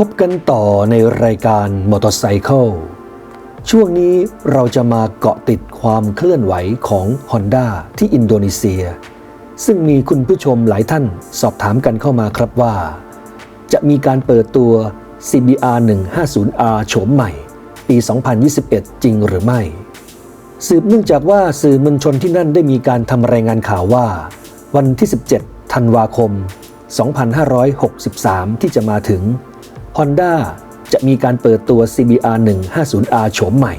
พบกันต่อในรายการมอเตอร์ไซค์ช่วงนี้เราจะมาเกาะติดความเคลื่อนไหวของ Honda ที่อินโดนีเซีย ซึ่งมีคุณผู้ชมหลายท่านสอบถามกันเข้ามาครับว่า จะมีการเปิดตัว CBR 150R โฉมใหม่ ปี 2021 จริงหรือไม่ สืบเนื่องจากว่าสื่อมวลชนที่นั่นได้มีการทำรายงานข่าวว่า วันที่ 17 ธันวาคม 2563 ที่จะมาถึง Honda จะมีการเปิดตัว CBR 150R โฉมใหม่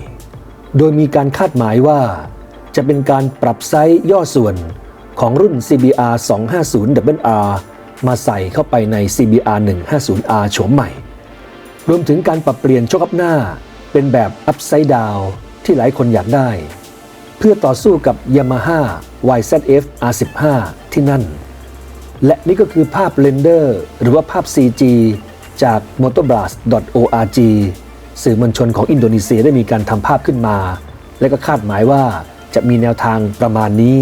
โดยมีการคาดหมายว่า จะเป็นการปรับไซส์ย่อส่วนของรุ่น CBR 250WR มาใส่เข้าไปใน CBR 150R โฉมใหม่ รวมถึงการปรับเปลี่ยนโชคอัพหน้าเป็นแบบ Upside Down ที่หลายคนอยากได้ เพื่อต่อสู้กับ Yamaha YZF R15 ที่นั่น และนี่ก็คือภาพเรนเดอร์ หรือว่าภาพ CG จาก motorblast.org สื่อมวลชนของอินโดนีเซียได้มีการทำภาพขึ้นมา และก็คาดหมายว่าจะมีแนวทางประมาณนี้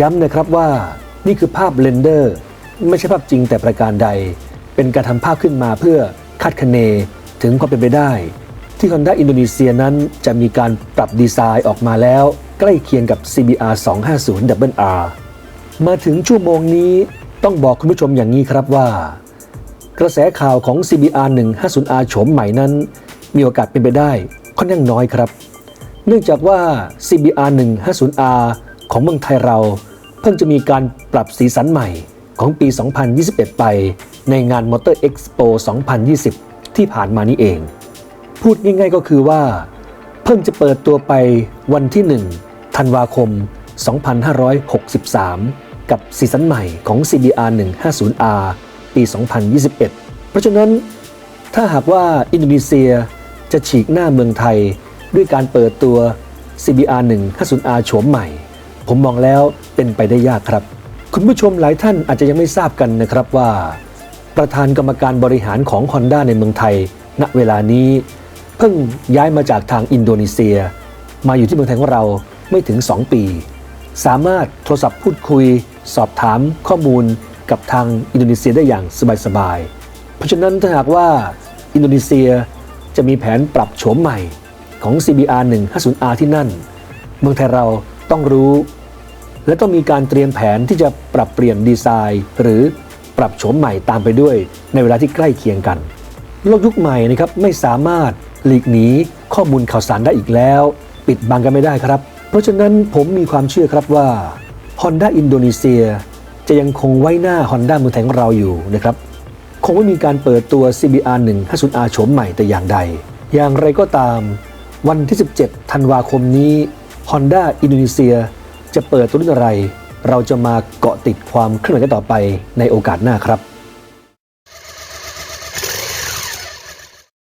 ย้ำนะครับว่านี่คือภาพเรนเดอร์ ไม่ใช่ภาพจริงแต่ประการใด เป็นการทำภาพขึ้นมาเพื่อคาดคะเนถึงความเป็นไปได้ ที่ Honda อินโดนีเซียนั้นจะมีการปรับดีไซน์ออกมาแล้ว ใกล้เคียงกับ CBR 250 WR มาถึงชั่วโมงนี้ต้องบอกคุณผู้ชมอย่างนี้ครับว่า กระแสข่าวของ CBR 150R โฉมใหม่นั้น มีโอกาสเป็นไปได้ค่อนข้างน้อยครับ เนื่องจากว่า CBR 150R ของเมืองไทยเรา เพิ่งจะมีการปรับสีสันใหม่ของปี 2021 ไปในงาน Motor Expo 2020 ที่ผ่านมานี้เอง พูดง่ายๆก็คือว่า เพิ่งจะเปิดตัวไปวันที่ 1 ธันวาคม 2563 กับซีซั่นใหม่ของ CBR 150R ปี 2021 เพราะฉะนั้นถ้าหากว่าอินโดนีเซียจะฉีกหน้าเมืองไทย ด้วยการเปิดตัว CBR 150R โฉมใหม่ ผมมองแล้วเป็นไปได้ยากครับ คุณผู้ชมหลายท่านอาจจะยังไม่ทราบกันนะครับว่า ประธานกรรมการบริหารของ Honda ในเมืองไทย ณเวลานี้ เพิ่งย้ายมาจากทางอินโดนีเซีย มาอยู่ที่เมืองไทยของเราไม่ถึง 2 ปี สามารถโทรศัพท์พูดคุย สอบถามข้อมูล กับทางอินโดนีเซียได้อย่างสบายๆ เพราะฉะนั้นถ้าหากว่าอินโดนีเซียจะมีแผนปรับโฉมใหม่ของ CBR 150R ที่นั่น เมืองไทยเราต้องรู้ และต้องมีการเตรียมแผนที่จะปรับเปลี่ยนดีไซน์ หรือปรับโฉมใหม่ตามไปด้วยในเวลาที่ใกล้เคียงกัน โลกยุคใหม่นะครับไม่สามารถหลีกหนีข้อมูลข่าวสารได้อีกแล้ว ปิดบังกันไม่ได้ครับ เพราะฉะนั้นผมมีความเชื่อครับว่า Honda อินโดนีเซีย จะยังคงไว้หน้า Honda เมืองไทยของเราอยู่นะครับ คงไม่มีการเปิดตัว CBR 150R โฉมใหม่แต่อย่างใด อย่างไรก็ตาม วันที่ 17 ธันวาคมนี้ Honda อินโดนีเซีย จะเปิดตัวรุ่นอะไร เราจะมาเกาะติดความเคลื่อนไหวกันต่อไปในโอกาสหน้าครับ